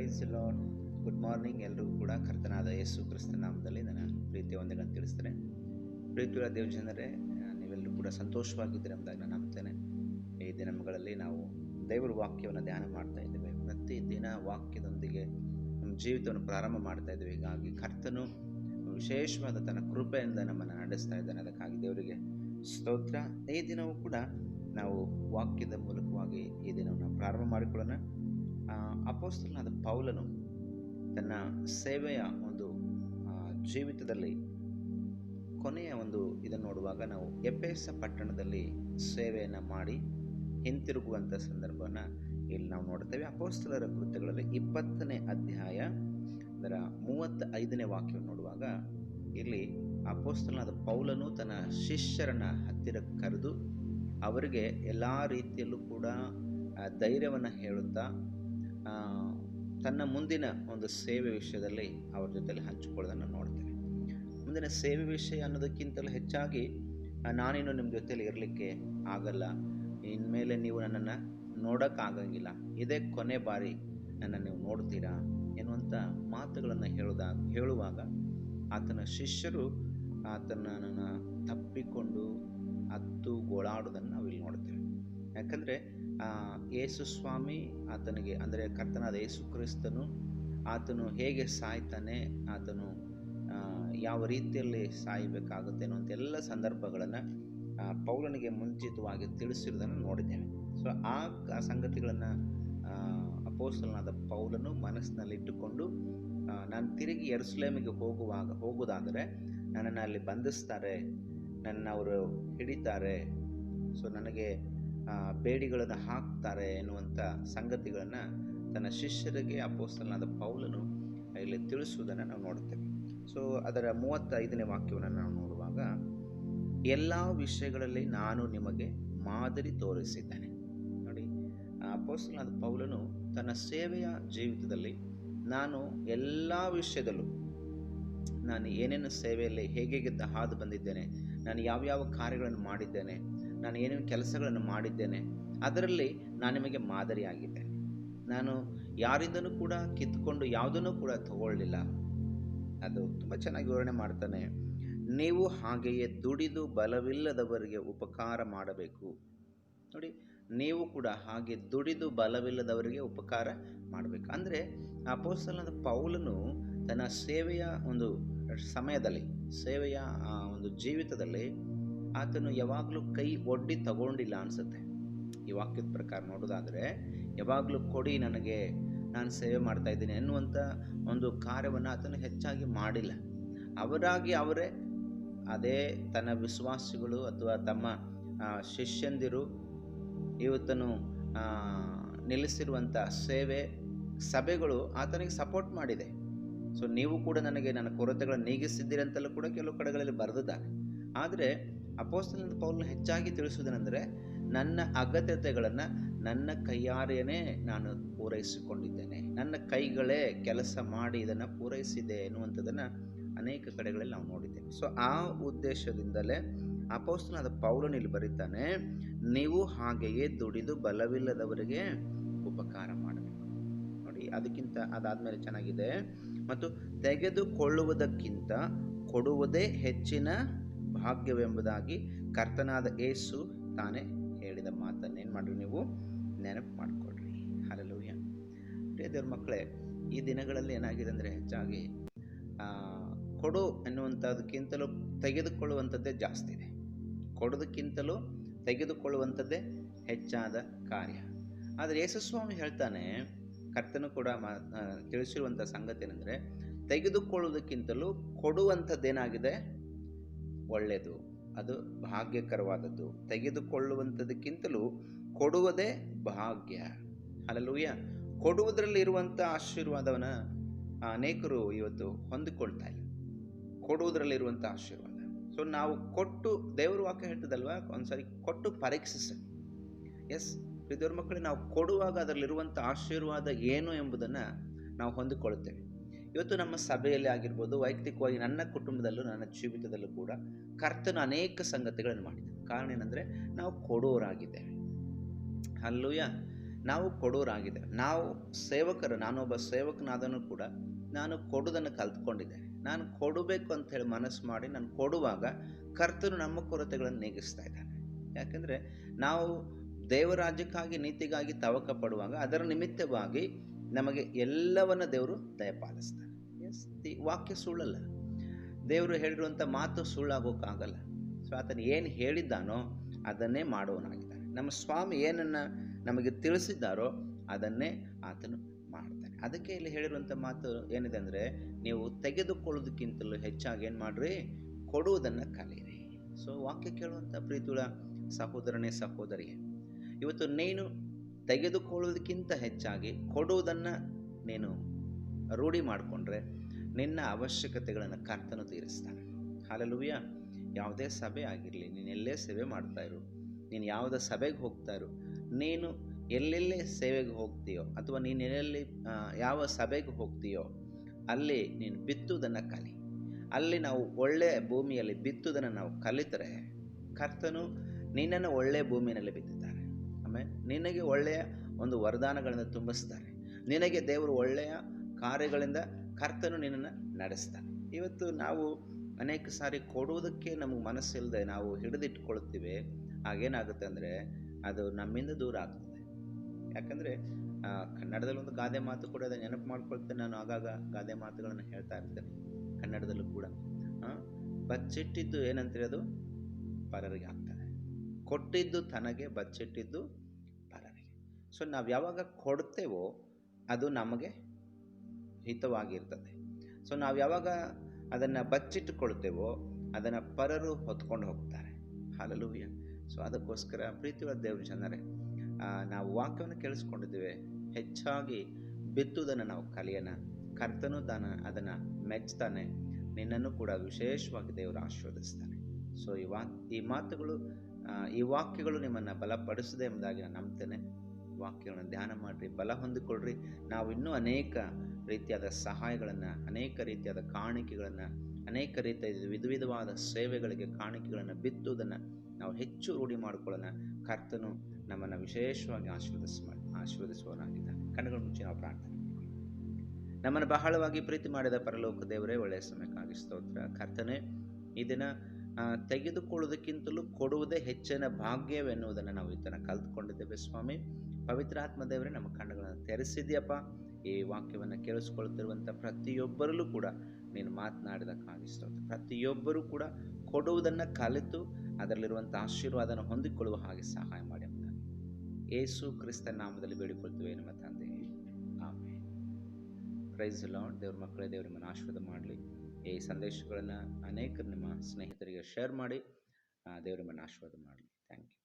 Price good morning ಎಲ್ಲರಿಗೂ ಕೂಡ ಕರ್ತನಾದ ಯೇಸು ಕ್ರಿಸ್ತ ನಾಮದಲ್ಲಿ ನನ್ನ ಪ್ರೀತಿಯ ವಂದನೆಗಳನ್ನು ತಿಳಿಸ್ತೇನೆ. ಪ್ರೀತಿಯ ದೇವ ಜನರೇ ನೀವೆಲ್ಲರೂ ಕೂಡ ಸಂತೋಷವಾಗಿದ್ದೀರಿ ಎಂಬುದಾಗಿ ನಾನು ನಂಬ್ತೇನೆ. ಈ ದಿನಗಳಲ್ಲಿ ನಾವು ದೇವರ ವಾಕ್ಯವನ್ನು ಧ್ಯಾನ ಮಾಡ್ತಾ ಇದ್ದೇವೆ. ಪ್ರತಿ ದಿನ ವಾಕ್ಯದೊಂದಿಗೆ ನಮ್ಮ ಜೀವಿತವನ್ನು ಪ್ರಾರಂಭ ಮಾಡ್ತಾ ಇದ್ದೇವೆ. ಹೀಗಾಗಿ ಕರ್ತನು ವಿಶೇಷವಾದ ತನ್ನ ಕೃಪೆಯಿಂದ ನಮ್ಮನ್ನು ನಡೆಸ್ತಾ ಇದ್ದಾನೆ. ಅದಕ್ಕಾಗಿ ದೇವರಿಗೆ ಸ್ತೋತ್ರ. ಈ ದಿನವೂ ಕೂಡ ನಾವು ವಾಕ್ಯದ ಮೂಲಕವಾಗಿ ಈ ದಿನವನ್ನು ಪ್ರಾರಂಭ ಮಾಡಿಕೊಳ್ಳೋಣ. ಅಪೋಸ್ತಲನಾದ ಪೌಲನು ತನ್ನ ಸೇವೆಯ ಒಂದು ಜೀವಿತದಲ್ಲಿ ಕೊನೆಯ ಒಂದು ಇದನ್ನು ನೋಡುವಾಗ ನಾವು ಎಪೇಸ ಪಟ್ಟಣದಲ್ಲಿ ಸೇವೆಯನ್ನು ಮಾಡಿ ಹಿಂತಿರುಗುವಂಥ ಸಂದರ್ಭವನ್ನು ಇಲ್ಲಿ ನಾವು ನೋಡ್ತೇವೆ. ಅಪೋಸ್ತಲರ ಕೃತ್ಯಗಳಲ್ಲಿ ಇಪ್ಪತ್ತನೇ ಅಧ್ಯಾಯ ಅದರ ಮೂವತ್ತ ಐದನೇ ವಾಕ್ಯವನ್ನು ನೋಡುವಾಗ ಇಲ್ಲಿ ಅಪೋಸ್ತಲನಾದ ಪೌಲನು ತನ್ನ ಶಿಷ್ಯರನ್ನ ಹತ್ತಿರ ಕರೆದು ಅವರಿಗೆ ಎಲ್ಲ ರೀತಿಯಲ್ಲೂ ಕೂಡ ಧೈರ್ಯವನ್ನು ಹೇಳುತ್ತಾ ತನ್ನ ಮುಂದಿನ ಒಂದು ಸೇವೆ ವಿಷಯದಲ್ಲಿ ಅವ್ರ ಜೊತೆಲಿ ಹಂಚಿಕೊಳ್ಳೋದನ್ನು ನೋಡ್ತೇವೆ. ಮುಂದಿನ ಸೇವೆ ವಿಷಯ ಅನ್ನೋದಕ್ಕಿಂತಲೂ ಹೆಚ್ಚಾಗಿ ನಾನೇನು ನಿಮ್ಮ ಜೊತೆಲಿ ಇರಲಿಕ್ಕೆ ಆಗಲ್ಲ. ಇನ್ಮೇಲೆ ನೀವು ನನ್ನನ್ನು ನೋಡೋಕ್ಕಾಗಂಗಿಲ್ಲ. ಇದೇ ಕೊನೆ ಬಾರಿ ನನ್ನ ನೀವು ನೋಡ್ತೀರಾ ಎನ್ನುವಂಥ ಮಾತುಗಳನ್ನು ಹೇಳುದಾಗ ಹೇಳುವಾಗ ಆತನ ಶಿಷ್ಯರು ಆತನನ್ನು ತಪ್ಪಿಕೊಂಡು ಅತ್ತು ಗೋಳಾಡೋದನ್ನು ನಾವಿಲ್ಲಿ ನೋಡ್ತೇವೆ. ಯಾಕಂದರೆ ಯೇಸು ಸ್ವಾಮಿ ಆತನಿಗೆ, ಅಂದರೆ ಕರ್ತನಾದ ಯೇಸು ಕ್ರಿಸ್ತನು ಆತನು ಹೇಗೆ ಸಾಯ್ತಾನೆ, ಆತನು ಯಾವ ರೀತಿಯಲ್ಲಿ ಸಾಯಬೇಕಾಗುತ್ತೆ ಅನ್ನುವಂಥ ಎಲ್ಲ ಸಂದರ್ಭಗಳನ್ನು ಪೌಲನಿಗೆ ಮುಂಚಿತವಾಗಿ ತಿಳಿಸಿರೋದನ್ನು ನೋಡಿದ್ದೇನೆ ಸೊ ಆ ಸಂಗತಿಗಳನ್ನು ಅಪೋಸಲನಾದ ಪೌಲನು ಮನಸ್ಸಿನಲ್ಲಿಟ್ಟುಕೊಂಡು ನಾನು ತಿರುಗಿ ಎರುಸಲೇಮಿಗೆ ಹೋಗುವಾಗ, ಹೋಗುವುದಾದರೆ ನನ್ನನ್ನು ಅಲ್ಲಿ ಬಂಧಿಸ್ತಾರೆ, ನನ್ನ ಅವರು ಹಿಡಿತಾರೆ, ಸೊ ನನಗೆ ಬೇಡಿಗಳನ್ನು ಹಾಕ್ತಾರೆ ಎನ್ನುವಂಥ ಸಂಗತಿಗಳನ್ನು ತನ್ನ ಶಿಷ್ಯರಿಗೆ, ಅಪೋಸ್ತಲನಾದ ಪೌಲನು ಇಲ್ಲಿ ತಿಳಿಸುವುದನ್ನು ನಾವು ನೋಡ್ತೇವೆ ಸೊ ಅದರ ಮೂವತ್ತೈದನೇ ವಾಕ್ಯವನ್ನು ನಾವು ನೋಡುವಾಗ, ಎಲ್ಲ ವಿಷಯಗಳಲ್ಲಿ ನಾನು ನಿಮಗೆ ಮಾದರಿ ತೋರಿಸಿದ್ದೇನೆ. ನೋಡಿ ಅಪೋಸ್ತಲನಾದ ಪೌಲನು ತನ್ನ ಸೇವೆಯ ಜೀವಿತದಲ್ಲಿ ನಾನು ಎಲ್ಲ ವಿಷಯದಲ್ಲೂ ನಾನು ಏನೇನು ಸೇವೆಯಲ್ಲಿ ಹೇಗೆ ಹಾದು ಬಂದಿದ್ದೇನೆ, ನಾನು ಯಾವ್ಯಾವ ಕಾರ್ಯಗಳನ್ನು ಮಾಡಿದ್ದೇನೆ ನಾನು ಏನೇನು ಕೆಲಸಗಳನ್ನು ಮಾಡಿದ್ದೇನೆ, ಅದರಲ್ಲಿ ನಾನು ನಿಮಗೆ ಮಾದರಿಯಾಗಿದ್ದೆ ನಾನು ಯಾರಿಂದನೂ ಕೂಡ ಕಿತ್ಕೊಂಡು ಯಾವುದನ್ನು ಕೂಡ ತಗೊಳ್ಳಲಿಲ್ಲ ಅದು ತುಂಬ ಚೆನ್ನಾಗಿ ವಿವರಣೆ ಮಾಡ್ತಾನೆ. ನೀವು ಹಾಗೆಯೇ ದುಡಿದು ಬಲವಿಲ್ಲದವರಿಗೆ ಉಪಕಾರ ಮಾಡಬೇಕು. ನೋಡಿ, ನೀವು ಕೂಡ ಹಾಗೆ ದುಡಿದು ಬಲವಿಲ್ಲದವರಿಗೆ ಉಪಕಾರ ಮಾಡಬೇಕು. ಅಂದರೆ ಅಪೋಸ್ತಲನಾದ ಪೌಲನು ತನ್ನ ಸೇವೆಯ ಒಂದು ಸಮಯದಲ್ಲಿ, ಸೇವೆಯ, ಆ, ಒಂದು ಜೀವಿತದಲ್ಲಿ ಆತನು ಯಾವಾಗಲೂ ಕೈ ಒಡ್ಡಿ ತಗೊಂಡಿಲ್ಲ ಅನಿಸುತ್ತೆ. ಈ ವಾಕ್ಯದ ಪ್ರಕಾರ ನೋಡೋದಾದರೆ, ಯಾವಾಗಲೂ ಕೊಡಿ ನನಗೆ, ನಾನು ಸೇವೆ ಮಾಡ್ತಾ ಇದ್ದೀನಿ ಎನ್ನುವಂಥ ಒಂದು ಕಾರ್ಯವನ್ನು ಆತನು ಹೆಚ್ಚಾಗಿ ಮಾಡಿಲ್ಲ. ಅವರಾಗಿ ಅವರೇ ಅದೇ ತನ್ನ ವಿಶ್ವಾಸಿಗಳು ಅಥವಾ ತಮ್ಮ ಶಿಷ್ಯಂದಿರು ಇವತ್ತನು ನಿಲ್ಲಿಸಿರುವಂಥ ಸೇವೆ ಸಭೆಗಳು ಆತನಿಗೆ ಸಪೋರ್ಟ್ ಮಾಡಿದೆ. ಸೊ ನೀವು ಕೂಡ ನನಗೆ ನನ್ನ ಕೊರತೆಗಳನ್ನು ನೀಗಿಸಿದ್ದೀರಿ ಅಂತೆಲ್ಲ ಕೂಡ ಕೆಲವು ಕಡೆಗಳಲ್ಲಿ ಬರೆದಿದ್ದಾರೆ. ಆದರೆ ಅಪೋಸ್ತಲನ ಪೌಲನ ಹೆಚ್ಚಾಗಿ ತಿಳಿಸುವುದೇನೆಂದರೆ ನನ್ನ ಅಗತ್ಯತೆಗಳನ್ನು ನನ್ನ ಕೈಯಾರೆಯೇ ನಾನು ಪೂರೈಸಿಕೊಂಡಿದ್ದೇನೆ. ನನ್ನ ಕೈಗಳೇ ಕೆಲಸ ಮಾಡಿ ಇದನ್ನು ಪೂರೈಸಿದೆ ಎನ್ನುವಂಥದ್ದನ್ನು ಅನೇಕ ಕಡೆಗಳಲ್ಲಿ ನಾವು ನೋಡಿದ್ದೇವೆ. ಸೊ ಆ ಉದ್ದೇಶದಿಂದಲೇ ಅಪೋಸ್ತನಾದ ಪೌಲನ ಇಲ್ಲಿ ಬರೀತಾನೆ, ನೀವು ಹಾಗೆಯೇ ದುಡಿದು ಬಲವಿಲ್ಲದವರಿಗೆ ಉಪಕಾರ ಮಾಡಬೇಕು. ನೋಡಿ, ಅದಕ್ಕಿಂತ ಅದಾದಮೇಲೆ ಚೆನ್ನಾಗಿದೆ. ಮತ್ತು ತೆಗೆದುಕೊಳ್ಳುವುದಕ್ಕಿಂತ ಕೊಡುವುದೇ ಹೆಚ್ಚಿನ ಭಾಗ್ಯವೆಂಬುದಾಗಿ ಕರ್ತನಾದ ಏಸು ತಾನೇ ಹೇಳಿದ ಮಾತನ್ನು. ಏನು ಮಾಡಿರಿ ನೀವು? ನೆನಪು ಮಾಡಿಕೊಡ್ರಿ ಹಲಲೂಯ ಪ್ರಿಯ ದೇವ್ರ ಮಕ್ಕಳೇ, ಈ ದಿನಗಳಲ್ಲಿ ಏನಾಗಿದೆ ಅಂದರೆ ಹೆಚ್ಚಾಗಿ ಕೊಡು ಎನ್ನುವಂಥದ್ದಕ್ಕಿಂತಲೂ ತೆಗೆದುಕೊಳ್ಳುವಂಥದ್ದೇ ಜಾಸ್ತಿ ಇದೆ. ಕೊಡೋದಕ್ಕಿಂತಲೂ ತೆಗೆದುಕೊಳ್ಳುವಂಥದ್ದೇ ಹೆಚ್ಚಾದ ಕಾರ್ಯ. ಆದರೆ ಯೇಸುಸ್ವಾಮಿ ಹೇಳ್ತಾನೆ, ಕರ್ತನು ಕೂಡ ಮಾ ತಿಳಿಸಿರುವಂಥ ಸಂಗತಿ ಏನಂದರೆ, ತೆಗೆದುಕೊಳ್ಳುವುದಕ್ಕಿಂತಲೂ ಕೊಡುವಂಥದ್ದೇನಾಗಿದೆ? ಒಳ್ಳೆಯದು, ಅದು ಭಾಗ್ಯಕರವಾದದ್ದು. ತೆಗೆದುಕೊಳ್ಳುವಂಥದ್ದಕ್ಕಿಂತಲೂ ಕೊಡುವುದೇ ಭಾಗ್ಯ. ಅಲ್ಲೂಯ್ಯ ಕೊಡುವುದರಲ್ಲಿ ಇರುವಂಥ ಆಶೀರ್ವಾದವನ್ನು ಅನೇಕರು ಇವತ್ತು ಹೊಂದಿಕೊಳ್ತಾ ಇಲ್ಲ. ಕೊಡುವುದರಲ್ಲಿರುವಂಥ ಆಶೀರ್ವಾದ. ಸೊ ನಾವು ಕೊಟ್ಟು, ದೇವರು ವಾಕ್ಯ ಹೇಳ್ತದಲ್ವಾ? ಒಂದ್ಸರಿ ಕೊಟ್ಟು ಪರೀಕ್ಷಿಸ. ಎಸ್ ಪ್ರಿದೇವ್ರ ಮಕ್ಕಳಿಗೆ ನಾವು ಕೊಡುವಾಗ ಅದರಲ್ಲಿರುವಂಥ ಆಶೀರ್ವಾದ ಏನು ಎಂಬುದನ್ನು ನಾವು ಹೊಂದಿಕೊಳ್ಳುತ್ತೇವೆ. ಇವತ್ತು ನಮ್ಮ ಸಭೆಯಲ್ಲಿ ಆಗಿರ್ಬೋದು, ವೈಯಕ್ತಿಕವಾಗಿ ನನ್ನ ಕುಟುಂಬದಲ್ಲೂ, ನನ್ನ ಜೀವಿತದಲ್ಲೂ ಕೂಡ ಕರ್ತನು ಅನೇಕ ಸಂಗತಿಗಳನ್ನು ಮಾಡಿದ್ದಾನೆ. ಕಾರಣ ಏನಂದರೆ, ನಾವು ಕೊಡೋರಾಗಿದ್ದೇವೆ. ಅಲ್ಲೂಯ ನಾವು ಕೊಡೋರಾಗಿದ್ದೇವೆ. ನಾವು ಸೇವಕರು, ನಾನೊಬ್ಬ ಸೇವಕನಾದನು ಕೂಡ ನಾನು ಕೊಡೋದನ್ನು ಕಲ್ತ್ಕೊಂಡಿದ್ದೆ ನಾನು ಕೊಡಬೇಕು ಅಂತ ಹೇಳಿ ಮನಸ್ಸು ಮಾಡಿ ನಾನು ಕೊಡುವಾಗ ಕರ್ತನು ನಮ್ಮ ಕೊರತೆಗಳನ್ನು ನೀಗಿಸ್ತಾ ಇದ್ದಾನೆ. ಯಾಕೆಂದರೆ, ನಾವು ದೇವರಾಜ್ಯಕ್ಕಾಗಿ, ನೀತಿಗಾಗಿ ತವಕ ಪಡುವಾಗ ಅದರ ನಿಮಿತ್ತವಾಗಿ ನಮಗೆ ಎಲ್ಲವನ್ನ ದೇವರು ದಯಪಾಲಿಸ್ತಾರೆ. ಎಸ್ ದಿ ವಾಕ್ಯ ಸುಳ್ಳಲ್ಲ. ದೇವರು ಹೇಳಿರುವಂಥ ಮಾತು ಸುಳ್ಳಾಗೋಕ್ಕಾಗಲ್ಲ ಸೊ ಆತನು ಏನು ಹೇಳಿದ್ದಾನೋ ಅದನ್ನೇ ಮಾಡುವನಾಗಿದ್ದಾನೆ. ನಮ್ಮ ಸ್ವಾಮಿ ಏನನ್ನು ನಮಗೆ ತಿಳಿಸಿದ್ದಾರೋ ಅದನ್ನೇ ಆತನು ಮಾಡ್ತಾನೆ. ಅದಕ್ಕೆ ಇಲ್ಲಿ ಹೇಳಿರುವಂಥ ಮಾತು ಏನಿದೆ ಅಂದರೆ, ನೀವು ತೆಗೆದುಕೊಳ್ಳೋದಕ್ಕಿಂತಲೂ ಹೆಚ್ಚಾಗಿ ಏನು ಮಾಡಿರಿ? ಕೊಡುವುದನ್ನು ಕಲಿಯಿರಿ. ಸೊ ವಾಕ್ಯ ಕೇಳುವಂಥ ಪ್ರೀತಿಯುಳ ಸಹೋದರನೇ ಸಹೋದರಿಗೆ ಇವತ್ತು ನೀನು ತೆಗೆದುಕೊಳ್ಳೋದಕ್ಕಿಂತ ಹೆಚ್ಚಾಗಿ ಕೊಡುವುದನ್ನು ನೀನು ರೂಢಿ ಮಾಡಿಕೊಂಡ್ರೆ ನಿನ್ನ ಅವಶ್ಯಕತೆಗಳನ್ನು ಕರ್ತನು ತೀರಿಸ್ತಾನೆ. ಹಾಲಲುವ್ಯ ಯಾವುದೇ ಸಭೆ ಆಗಿರಲಿ, ನೀನು ಎಲ್ಲೇ ಸೇವೆ ಮಾಡ್ತಾ ಇರು, ನೀನು ಯಾವುದೇ ಸಭೆಗೆ ಹೋಗ್ತಾ ಇರು, ನೀನು ಎಲ್ಲೆಲ್ಲೇ ಸೇವೆಗೆ ಹೋಗ್ತೀಯೋ ಅಥವಾ ನೀನು ಎಲ್ಲೆಲ್ಲಿ ಯಾವ ಸಭೆಗೆ ಹೋಗ್ತೀಯೋ ಅಲ್ಲಿ ನೀನು ಬಿತ್ತುವುದನ್ನು ಕಲಿ. ಅಲ್ಲಿ ನಾವು ಒಳ್ಳೆಯ ಭೂಮಿಯಲ್ಲಿ ಬಿತ್ತುವುದನ್ನು ನಾವು ಕಲಿತರೆ ಕರ್ತನು ನಿನ್ನನ್ನು ಒಳ್ಳೆಯ ಭೂಮಿಯಲ್ಲಿ ಬಿತ್ತಿದ್ದಾರೆ ಆಮೇಲೆ ನಿನಗೆ ಒಳ್ಳೆಯ ಒಂದು ವರದಾನಗಳನ್ನು ತುಂಬಿಸ್ತಾರೆ. ನಿನಗೆ ದೇವರು ಒಳ್ಳೆಯ ಕಾರ್ಯಗಳಿಂದ ಕರ್ತನು ನಿನ್ನನ್ನು ನಡೆಸ್ತಾನೆ. ಇವತ್ತು ನಾವು ಅನೇಕ ಸಾರಿ ಕೊಡುವುದಕ್ಕೆ ನಮಗೆ ಮನಸ್ಸಿಲ್ಲದೆ ನಾವು ಹಿಡಿದಿಟ್ಕೊಳ್ತೀವಿ ಆಗೇನಾಗುತ್ತೆ ಅಂದರೆ ಅದು ನಮ್ಮಿಂದ ದೂರ ಆಗ್ತದೆ. ಯಾಕಂದರೆ ಕನ್ನಡದಲ್ಲಿ ಒಂದು ಗಾದೆ ಮಾತು ಕೂಡ ಅದನ್ನು ನೆನಪು ಮಾಡ್ಕೊಳ್ತೇನೆ ನಾನು ಆಗಾಗ ಗಾದೆ ಮಾತುಗಳನ್ನು ಹೇಳ್ತಾ ಇರ್ತೇನೆ. ಕನ್ನಡದಲ್ಲೂ ಕೂಡ. ಬಚ್ಚಿಟ್ಟಿದ್ದು ಏನಂತೀರಿ ಅದು? ಪರರಿಗೆ ಆಗ್ತದೆ. ಕೊಟ್ಟಿದ್ದು ತನಗೆ ಬಚ್ಚಿಟ್ಟಿದ್ದು ಸೊ ನಾವು ಯಾವಾಗ ಕೊಡ್ತೇವೋ ಅದು ನಮಗೆ ಹಿತವಾಗಿರ್ತದೆ. ಸೊ ನಾವು ಯಾವಾಗ ಅದನ್ನು ಬಚ್ಚಿಟ್ಟುಕೊಳ್ತೇವೋ ಅದನ್ನು ಪರರು ಹೊತ್ಕೊಂಡು ಹೋಗ್ತಾರೆ. ಹಾಲಲೂಯ್ಯ ಸೊ ಅದಕ್ಕೋಸ್ಕರ ಪ್ರೀತಿಯುಳ್ಳ ದೇವ್ರ ಜನರೇ ನಾವು ವಾಕ್ಯವನ್ನು ಕೇಳಿಸ್ಕೊಂಡಿದ್ದೇವೆ. ಹೆಚ್ಚಾಗಿ ಬಿತ್ತುವುದನ್ನು ನಾವು ಕಲಿಯೋಣ. ಕರ್ತನು ತಾನ ಅದನ್ನು ಮೆಚ್ತಾನೆ. ನಿನ್ನನ್ನು ಕೂಡ ವಿಶೇಷವಾಗಿ ದೇವರು ಆಶೀರ್ವದಿಸ್ತಾನೆ. ಸೊ ಈ ವಾ ಈ ಮಾತುಗಳು ಈ ವಾಕ್ಯಗಳು ನಿಮ್ಮನ್ನು ಬಲಪಡಿಸಿದೆ ಎಂಬುದಾಗಿ ನಾನು ನಂಬ್ತೇನೆ. ವಾಕ್ಯಗಳನ್ನು ಧ್ಯಾನ ಮಾಡಿರಿ, ಬಲ ಹೊಂದಿಕೊಳ್ಳ್ರಿ ನಾವು ಇನ್ನೂ ಅನೇಕ ರೀತಿಯಾದ ಸಹಾಯಗಳನ್ನು, ಅನೇಕ ರೀತಿಯಾದ ಕಾಣಿಕೆಗಳನ್ನು, ಅನೇಕ ರೀತಿಯ ವಿಧ ವಿಧವಾದ ಸೇವೆಗಳಿಗೆ ಕಾಣಿಕೆಗಳನ್ನು ಬಿತ್ತುವುದನ್ನು ನಾವು ಹೆಚ್ಚು ರೂಢಿ ಮಾಡಿಕೊಳ್ಳೋಣ. ಕರ್ತನು ನಮ್ಮನ್ನು ವಿಶೇಷವಾಗಿ ಆಶೀರ್ವದಿಸ ಆಶೀರ್ವದಿಸುವನಾಗಿದ್ದಾನೆ ಕಣ್ಣುಗಳ ಮುಂಚೆ ನಾವು ಪ್ರಾರ್ಥನೆ. ನಮ್ಮನ್ನು ಬಹಳವಾಗಿ ಪ್ರೀತಿ ಮಾಡಿದ ಪರಲೋಕ ದೇವರೇ, ಒಳ್ಳೆಯ ಸಮಯಕ್ಕಾಗಿ ಸ್ತೋತ್ರ. ಕರ್ತನೆ ಇದನ್ನು ತೆಗೆದುಕೊಳ್ಳುವುದಕ್ಕಿಂತಲೂ ಕೊಡುವುದೇ ಹೆಚ್ಚಿನ ಭಾಗ್ಯವೆನ್ನುವುದನ್ನು ನಾವು ಇದನ್ನು ಕಲ್ತ್ಕೊಂಡಿದ್ದೇವೆ ಸ್ವಾಮಿ. ಪವಿತ್ರಾತ್ಮ ದೇವರೇ ನಮ್ಮ ಕಣ್ಣುಗಳನ್ನು ತೆರೆಸಿದ್ಯಪ್ಪ ಈ ವಾಕ್ಯವನ್ನು ಕೇಳಿಸ್ಕೊಳ್ತಿರುವಂಥ ಪ್ರತಿಯೊಬ್ಬರಲ್ಲೂ ಕೂಡ ನೀನು ಮಾತನಾಡಿದ ಸ್ತೋತ್ರ. ಪ್ರತಿಯೊಬ್ಬರೂ ಕೂಡ ಕೊಡುವುದನ್ನು ಕಲಿತು ಅದರಲ್ಲಿರುವಂಥ ಆಶೀರ್ವಾದನ ಹೊಂದಿಕೊಳ್ಳುವ ಹಾಗೆ ಸಹಾಯ ಮಾಡಿ ಏಸು ಕ್ರಿಸ್ತ ನಾಮದಲ್ಲಿ ಬೇಡಿಕೊಳ್ತೇವೆ ನಮ್ಮ ತಂದೆ. ಆಮೇಲೆ ಪ್ರೈಸ್ ಲಾರ್ಡ್ ದೇವ್ರ ಮಕ್ಕಳೇ, ದೇವ್ರ ನಿಮ್ಮನ್ನು ಆಶೀರ್ವಾದ ಮಾಡಲಿ. ಈ ಸಂದೇಶಗಳನ್ನು ಅನೇಕರು ನಿಮ್ಮ ಸ್ನೇಹಿತರಿಗೆ ಶೇರ್ ಮಾಡಿ ದೇವ್ರ ನಿಮ್ಮನ್ನು ಆಶೀರ್ವಾದ ಮಾಡಲಿ. Thank you